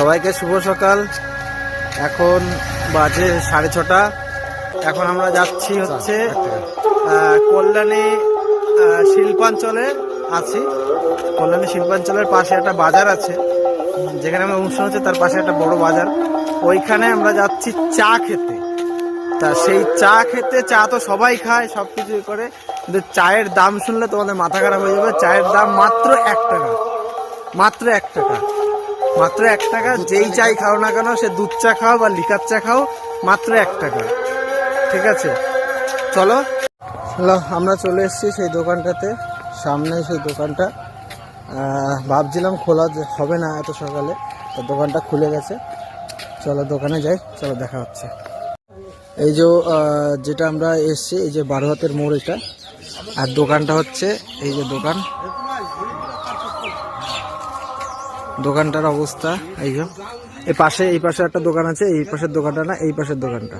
সবাইকে শুভ সকাল। এখন বাজে সাড়ে ছটা। এখন আমরা যাচ্ছি হচ্ছে কল্যাণী শিল্পাঞ্চলে আছি। কল্যাণী শিল্পাঞ্চলের পাশে একটা বাজার আছে। যেখানে আমার অনুষ্ঠান হচ্ছে, তার পাশে একটা বড় বাজার। ওইখানে আমরা যাচ্ছি চা খেতে। তা সেই চা খেতে, চা তো সবাই খায় সব কিছুই করে। কিন্তু চায়ের দাম শুনলে তোমাদের মাথা খারাপ হয়ে যাবে। চায়ের দাম মাত্র এক টাকা। মাত্র এক টাকা। মাত্র এক টাকা যেই চাই খাও না কেন সে দুধ চা খাও বা লিকার চা খাও মাত্র এক টাকা। ঠিক আছে? চলো। হ্যালো আমরা চলে এসেছি সেই দোকানটাতে সামনে সেই দোকানটা। ভাবছিলাম খোলা হবে না এত সকালে তো দোকানটা খুলে গেছে। চলো দোকানে যাই চলো দেখা হচ্ছে। এই যে যেটা আমরা এসছি এই যে বারো হাতের মোড় এটা। আর দোকানটা হচ্ছে এই যে দোকান। দোকানটার অবস্থা এই যে। এই পাশে এই পাশে একটা দোকান আছে এই পাশের দোকানটা না এই পাশের দোকানটা।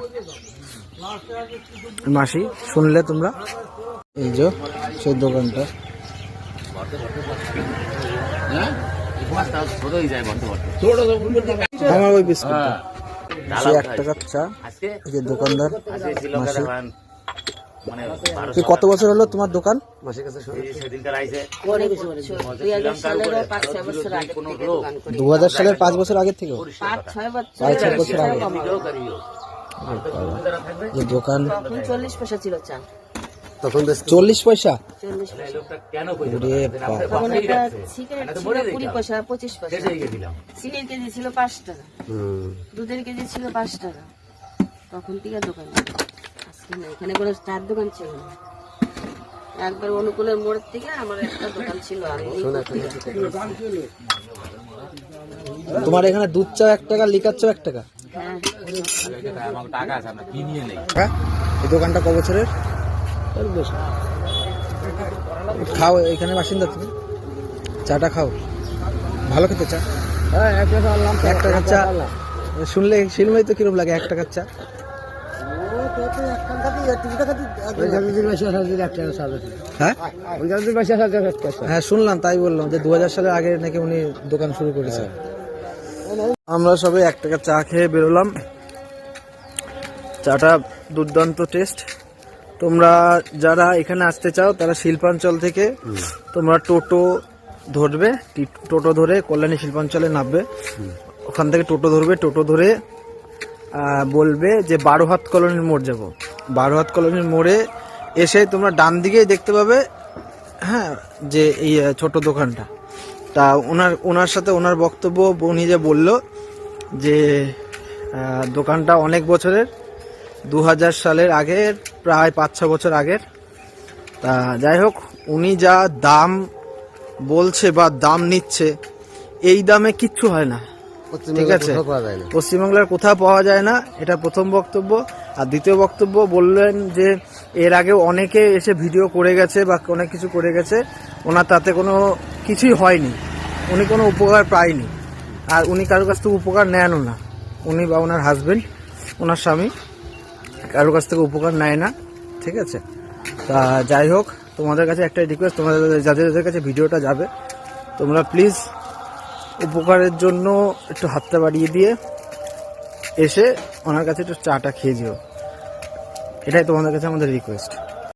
মাসি শুনলে তোমরা? এই যে সেই দোকানটা। আমার ওই বিস্কুটটা। সে এক টাকার চা এই যে দোকানদার মাসি। মানে কত বছর হলো তোমার দোকান? দু হাজার সালের পাঁচ বছর আগের থেকে পাঁচ ছয় বছর পাঁচ ছয় বছর আগে। যে দোকান চল্লিশ পয়সা ছিল চা। চল্লিশ পয়সা? চল্লিশ পয়সা। তখন একটা কুড়ি পয়সা পঁচিশ পয়সা। চিনির কেজি ছিল পাঁচ টাকা। দুধের কেজি ছিল পাঁচ টাকা। তখন থেকে দোকান না এখানে কোনো চার দোকান ছিল না। একবার অনুকূলের মোড়ের থেকে আমার একটা দোকান ছিল আর তোমার এখানে দুধ চা এক টাকা লিকার চা এক টাকা? হ্যাঁ। আমার টাকা আছে আমরা কিনিয়ে নেই হ্যাঁ? এই দোকানটা ক বছরের? খাও এখানে বাসিন্দা তুমি। চাটা খাও। ভালো খেতে চা? এক টাকার চা? শুনলে শুনলেই তো কিরম লাগে এক টাকার চা? হ্যাঁ? হ্যাঁ শুনলাম তাই বললাম যে দু সালের আগে নাকি উনি দোকান শুরু করেছে। আমরা সবাই এক টাকা চা খেয়ে বেরোলাম। চাটা দুর্দান্ত টেস্ট তোমরা যারা এখানে আসতে চাও তারা শিল্পাঞ্চল থেকে তোমরা টোটো ধরবে টোটো ধরে কল্যাণী শিল্পাঞ্চলে নামবে। ওখান থেকে টোটো ধরবে টোটো ধরে বলবে যে বারো হাত কলোনির মোড় যাব। বারো হাত কলোনির মোড়ে এসে তোমরা ডান দিকেই দেখতে পাবে হ্যাঁ যে এই ছোট দোকানটা। তা ওনার ওনার সাথে ওনার বক্তব্য উনি যে বলল যে দোকানটা অনেক বছরের, দু হাজার সালের আগের, প্রায় পাঁচ, ছ বছর আগের। তা যাই হোক, উনি যা দাম বলছে বা দাম নিচ্ছে, এই দামে কিচ্ছু হয় না। ঠিক আছে। পশ্চিমবাংলার কোথাও পাওয়া যায় না। এটা প্রথম বক্তব্য। আর দ্বিতীয় বক্তব্য বললেন যে এর আগে অনেকে এসে ভিডিও করে গেছে বা অনেক কিছু করে গেছে। ওনার তাতে কোনো কিছুই হয়নি। উনি কোনো উপকার পায়নি। আর উনি কারোর কাছ থেকে উপকার নেনও না। উনি বা ওনার হাজবেন্ড ওনার স্বামী কারোর কাছ থেকে উপকার নেয় না। ঠিক আছে? তা যাই হোক তোমাদের কাছে একটা রিকোয়েস্ট তোমাদের যাদের যাদের কাছে ভিডিওটা যাবে তোমরা প্লিজ উপকারের জন্য একটু হাতটা বাড়িয়ে দিয়ে এসে ওনার কাছে একটু চাটা খেয়ে যেও এটাই তোমাদের কাছে আমাদের রিকোয়েস্ট